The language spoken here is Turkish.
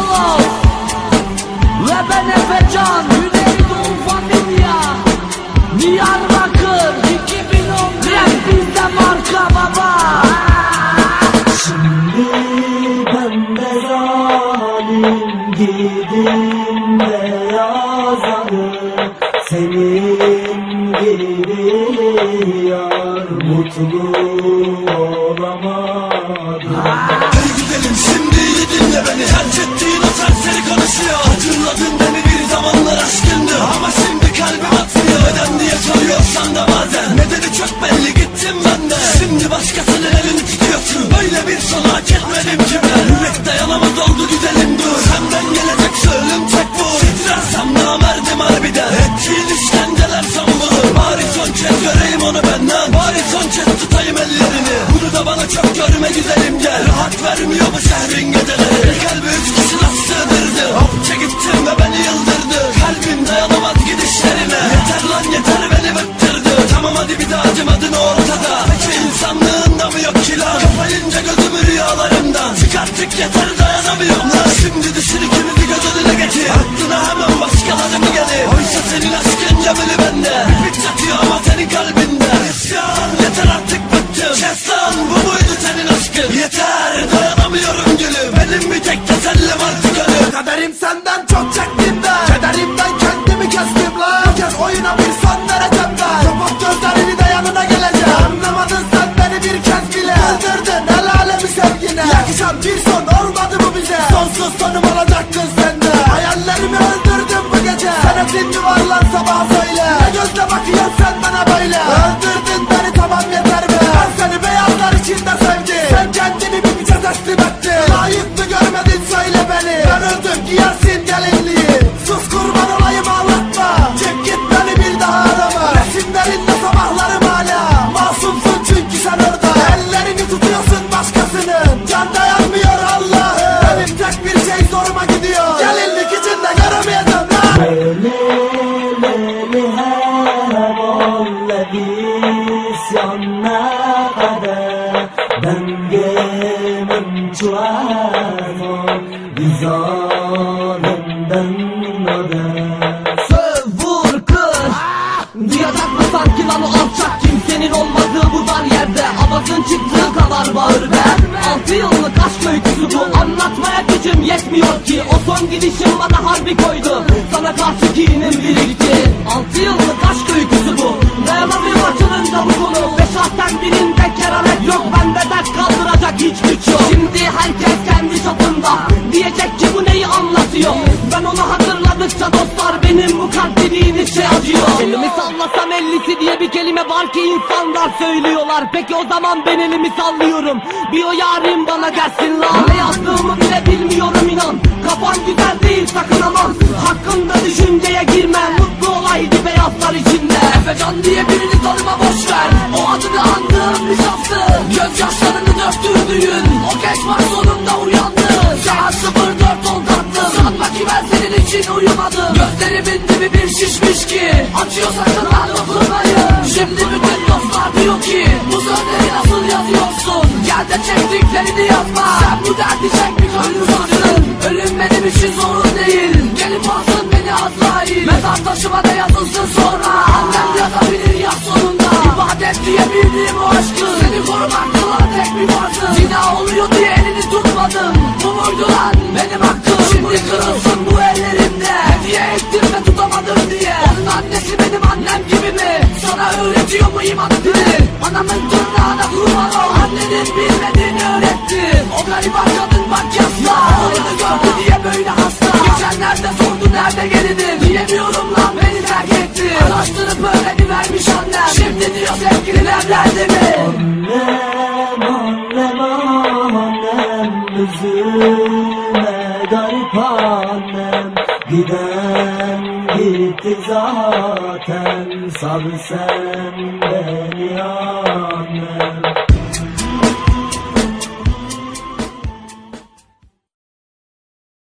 Cinsolo Ve ben Efecan Güneydoğu Familya Diyarbakır 2010 Rap bizde marka baba Şimdi ben de arı Senin gibi yar mutlu olamadım Hey güzelim şimdi çok belli gittim ben de. Şimdi başkasının elini tutuyorsun Böyle bir son hak ki ben. Yürek dayanamaz oldu güzelim dur. Senden gelecek ölüm tek bu Titrersem namerdim harbiden? Ettiğin işkenceler son bulur Bari son kez göreyim onu benden. Bari son kez tutayım ellerini. Bunu da bana çok görme güzelim gel. Rahat vermiyor bu şehrin geceleri. Bir kalbi üç kişi nasıl sığdırdı? Hopça gittim ve beni yıldırdı. Kalbim dayanamaz gidişlerine Yeter lan yeter yeter dayanamıyorum lan Şimdi düşün ikimizi göz önüne getir Aklına hemen başkaları mı gelir? Oysa senin aşkın cebeli bende. Bir çatıyor ama senin kalbinde. İsyan yeter artık bıktım. Kes lan bu muydu Dostlarım alacak kız hervolle isyanna kader Dengemin çuano Bizanımdan öder Söv vur kır Duyacak mı sanki lan o alçak kimsenin olmadığı bu dar yerde. Avazın çıktığı kadar bağır ben Altı yıllık aşk öyküsü bu. Anlatmaya gücüm yetmiyor ki. O son gidişim bana harbi koydu. Sana karşı kinim birikti. Altı yıllık aşk öyküsü ki insanlar söylüyorlar. Peki o zaman ben elimi sallıyorum. Bir o yarim bana dersin lan. Ne yazdığımı bile bilmiyorum inan. Kafan güzel değil sakın aman. Hakkında düşünceye girme. Mutlu olaydı beyazlar içinde. Efecan diye birini tanıma boş ver. O adını andığım bir şansı Gözyaşlarını döktürdüğün. O geç var sonunda uyandı Saat 04 ol tattım Sanma ki ben senin için uyumadım. Gözlerimin dibi bir şişmiş ki. Açıyor sakınlar dokunmayı Şimdi bütün ki Bu sözleri nasıl yazıyorsun. Gel de çektiklerini yazma Sen bu derdi çekmiş ölüyorsun Ölüm benim için sorun değil. Gelip alsın beni Azrail. Mezar taşıma da yazılsın sonra. Annem yazabilir ya sonunda. İbadet diye bildiğim o aşkı. Seni korumak tek bir farzı Zina oluyor diye Sana öğretiyor mu iman dili Anamın tırnağına kurban ol Annenin bilmediğini öğretti O gariban kadın bak yasla Oğlunu gördü diye böyle hasta Geçenlerde sordu nerede gelinim Diyemiyorum lan beni terk etti Araştırıp öğrenivermiş annem Şimdi diyor sevgilin evlendi mi Annem annem annem Üzülme sal sen beni annem.